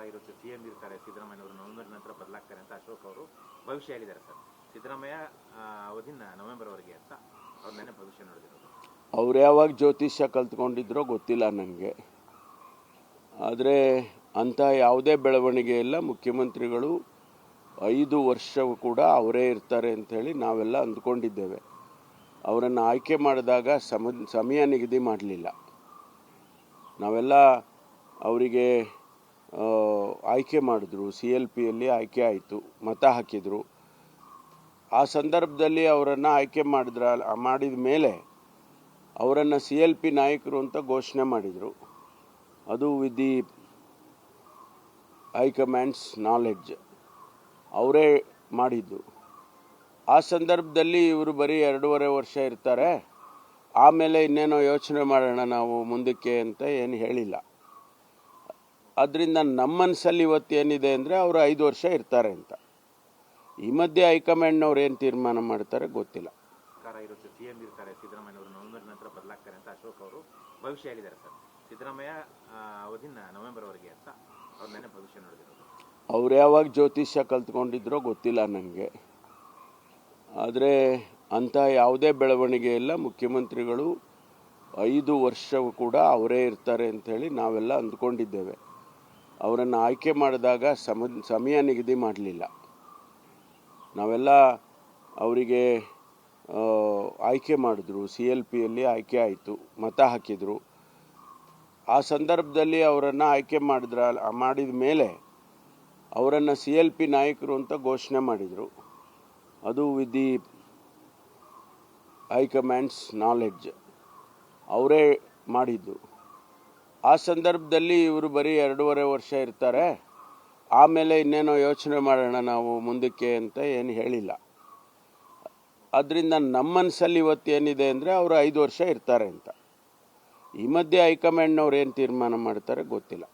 ಸರ್ಕಾರ ಇರುತ್ತೆ. C M ಇರ್ತಾರೆ ಸಿದ್ದರಾಮಯ್ಯವರು ನವೆಂಬರ್ ನಂತರ ಬದಲಾಗ್ತಾರೆ ಅಂತ ಅಶೋಕ್ ಅವರು ಭವಿಷ್ಯ ಹೇಳಿದ್ದಾರೆ ಸರ್. ಸಿದ್ದರಾಮಯ್ಯ ಅವಧಿನ ನವೆಂಬರ್ ವರೆಗೆ ಅಂತ ಅವ್ರ ನೆನೆ ಭವಿಷ್ಯ ನೋಡಿದಿರೋದು. ಅವ್ರು ಯಾವಾಗ ಜ್ಯೋತಿಷ್ಯ ಕಲ್ತ್ಕೊಂಡಿದ್ರೋ ಗೊತ್ತಿಲ್ಲ ನನಗೆ ಆದರೆ ಅಂಥ ಯಾವುದೇ ಬೆಳವಣಿಗೆ ಇಲ್ಲ. ಮುಖ್ಯಮಂತ್ರಿಗಳು ಐದು ವರ್ಷವೂ ಕೂಡ ಅವರೇ ಇರ್ತಾರೆ ಅಂಥೇಳಿ ನಾವೆಲ್ಲ ಅಂದ್ಕೊಂಡಿದ್ದೇವೆ. ಅವರನ್ನು ಆಯ್ಕೆ ಮಾಡಿದಾಗ ಸಮ, ಸಮಯ ನಿಗದಿ ಮಾಡಲಿಲ್ಲ. ನಾವೆಲ್ಲ ಅವರಿಗೆ ಆಯ್ಕೆ ಮಾಡಿದ್ರು ಸಿ ಎಲ್ ಪಿಯಲ್ಲಿ ಆಯ್ಕೆ ಆಯಿತು, ಮತ ಹಾಕಿದರು. ಆ ಸಂದರ್ಭದಲ್ಲಿ ಅವರನ್ನು ಆಯ್ಕೆ ಮಾಡಿದ್ರ, ಮಾಡಿದ ಮೇಲೆ ಅವರನ್ನು ಸಿ ಎಲ್ ಪಿ ನಾಯಕರು ಅಂತ ಘೋಷಣೆ ಮಾಡಿದರು. ಅದು ವಿತ್ ದಿ ಹೈಕಮಾಂಡ್ಸ್ ನಾಲೆಡ್ಜ್ ಅವರೇ ಮಾಡಿದ್ದು. ಆ ಸಂದರ್ಭದಲ್ಲಿ ಇವರು ಬರೀ ಎರಡೂವರೆ ವರ್ಷ ಇರ್ತಾರೆ. ಆಮೇಲೆ ಇನ್ನೇನೋ ಯೋಚನೆ ಮಾಡೋಣ ನಾವು ಮುಂದಕ್ಕೆ ಅಂತ ಏನು ಹೇಳಿಲ್ಲ. ಅದರಿಂದ ನಮ್ಮ ಮನಸ್ಸಲ್ಲಿ ಇವತ್ತು ಏನಿದೆ ಅಂದರೆ ಅವರು ಐದು ವರ್ಷ ಇರ್ತಾರೆ ಅಂತ. ಈ ಮಧ್ಯೆ ಹೈಕಮಾಂಡ್ನವ್ರು ಏನು ತೀರ್ಮಾನ ಮಾಡ್ತಾರೆ ಗೊತ್ತಿಲ್ಲ. ಅಂತ ಅವರು ಅಂತ ಯಾವಾಗ ಜ್ಯೋತಿಷ್ಯ ಕಲ್ತ್ಕೊಂಡಿದ್ರೋ ಗೊತ್ತಿಲ್ಲ ನನಗೆ ಆದರೆ ಅಂಥ ಯಾವುದೇ ಬೆಳವಣಿಗೆ ಇಲ್ಲ. ಮುಖ್ಯಮಂತ್ರಿಗಳು ಐದು ವರ್ಷವೂ ಕೂಡ ಅವರೇ ಇರ್ತಾರೆ ಅಂಥೇಳಿ ನಾವೆಲ್ಲ ಅಂದ್ಕೊಂಡಿದ್ದೇವೆ. ಅವರನ್ನು ಆಯ್ಕೆ ಮಾಡಿದಾಗ ಸಮ, ಸಮಯ ನಿಗದಿ ಮಾಡಲಿಲ್ಲ. ನಾವೆಲ್ಲ ಅವರಿಗೆ ಆಯ್ಕೆ ಮಾಡಿದ್ರು. ಸಿ ಎಲ್ ಪಿಯಲ್ಲಿ ಆಯ್ಕೆ ಆಯಿತು. ಮತ ಹಾಕಿದರು. ಆ ಸಂದರ್ಭದಲ್ಲಿ ಅವರನ್ನು ಆಯ್ಕೆ ಮಾಡಿದ್ರ, ಮಾಡಿದ ಮೇಲೆ ಅವರನ್ನು ಸಿ ಎಲ್ ಪಿ ನಾಯಕರು ಅಂತ ಘೋಷಣೆ ಮಾಡಿದರು. ಅದು ವಿತ್ ದಿ ಹೈಕಮಾಂಡ್ಸ್ ನಾಲೆಡ್ಜ್ ಅವರೇ ಮಾಡಿದ್ದು. ಆ ಸಂದರ್ಭದಲ್ಲಿ ಇವರು ಬರೀ ಎರಡೂವರೆ ವರ್ಷ ಇರ್ತಾರೆ. ಆಮೇಲೆ ಇನ್ನೇನೋ ಯೋಚನೆ ಮಾಡೋಣ ನಾವು ಮುಂದಕ್ಕೆ ಅಂತ ಏನು ಹೇಳಿಲ್ಲ. ಅದರಿಂದ ನಮ್ಮ ಮನಸ್ಸಲ್ಲಿ ಇವತ್ತು ಏನಿದೆ ಅಂದರೆ ಅವರು ಐದು ವರ್ಷ ಇರ್ತಾರೆ ಅಂತ. ಈ ಮಧ್ಯೆ ಹೈಕಮಾಂಡ್ನವ್ರು ಏನು ತೀರ್ಮಾನ ಮಾಡ್ತಾರೆ ಗೊತ್ತಿಲ್ಲ.